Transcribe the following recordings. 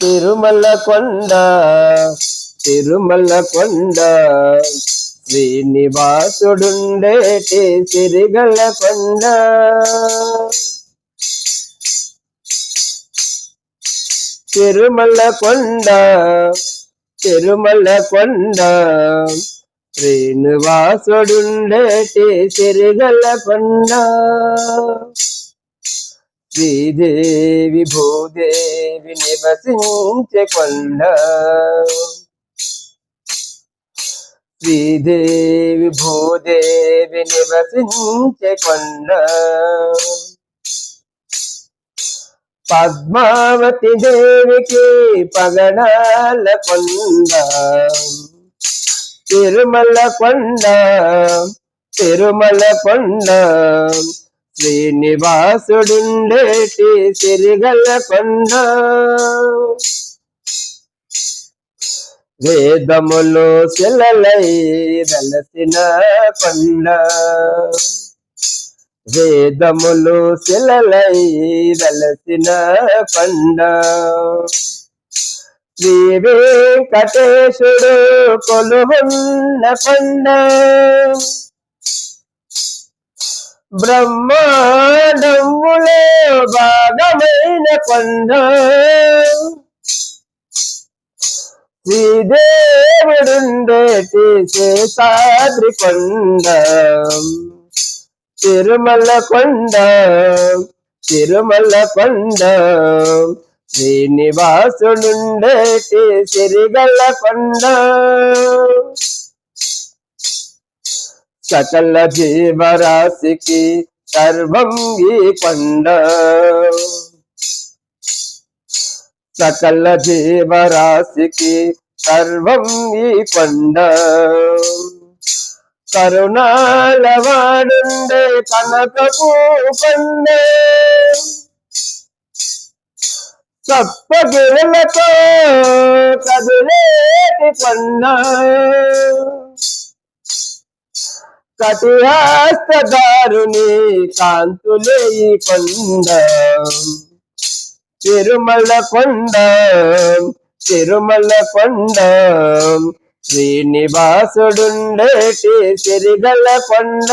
తిరుమల కొండ తిరుమల కొండ శ్రీనివాసుడుండేటి సిరిగల కొండ తిరుమల కొండ తిరుమల కొండ శ్రీనివాసుడుండేటి సిరిగల కొండ శ్రీదేవి భూదేవి నివసించే కొండ శ్రీదేవి భూదేవి నివసించే కొండ పద్మావతి దేవికి పగడాల కొండ తిరుమల కొండ తిరుమల కొండ శ్రీనివాసుడుండేటి సిరిగల కొండ. వేదములు శిలలై వెలసిన కొండ. వేదములు శిలలై వెలసిన కొండ. శ్రీ వెంకటేశుడు కొలువున్న కొండ. బ్రహ్మాండములో భాగమైన కొండ. శ్రీదేవుడుండేటి శేషాద్రి కొండ. తిరుమల కొండ తిరుమల కొండ. శ్రీనివాసుడుండే సిరిగల కొండ. సకల జీవరాశికి సర్వం ఈ కొండ. సకల జీవరాశికి సర్వం ఈ కొండ. కరుణాల వాడుండే కనకపు కొండ. సప్తగిరులతో కదులేటి కొండ. కటిహాస్తదారుని కాంతులే కొండ. తిరుమల కొండ తిరుమల కొండ. శ్రీనివాసుడుండేటి సిరిగల కొండ.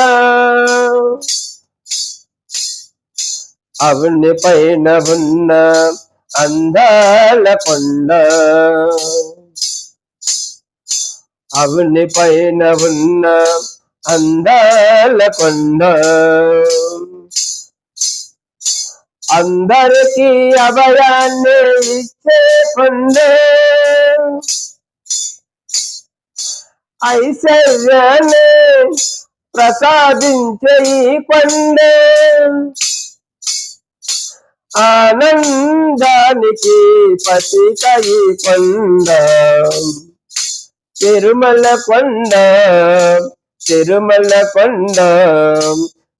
అవుని పైన ఉన్న అందాల కొండ. అవుని పైన ఉన్న అందాల కొండ. అందరికీ అభయాన్ని ఇచ్చే కొండ. ఐశ్వర్యాన్ని ప్రసాదించే ఈ కొండ. ఆనందానికి పతిక ఈ కొండ. తిరుమల కొండ. తిరుమల కొండ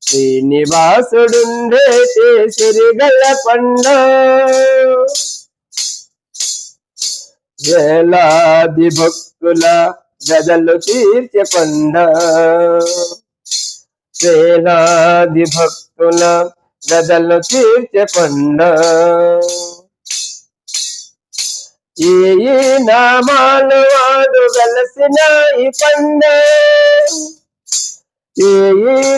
శ్రీనివాసుడుండేటి సిరిగల కొండ. వేలాది భక్తుల గదలు తీర్చే కొండ. వేలాది భక్తుల గదలు తీర్చే కొండ. ఈ నామాలు వాడు వెలసిన ఈ పండే. ఈ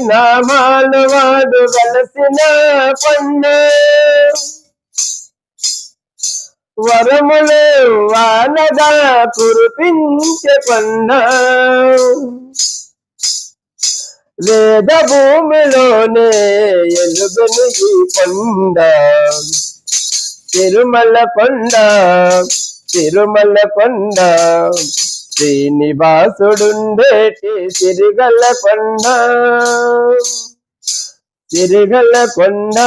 నామాలు వాడు వెలసిన పండే. వరములు వానగా కురిపించే కొండ వేద భూమిలోనే ఎలుగును ఈ కొండ తిరుమల కొండ తిరుమల కొండ శ్రీనివాసుడుండేటి సిరిగల కొండ సిరిగల కొండ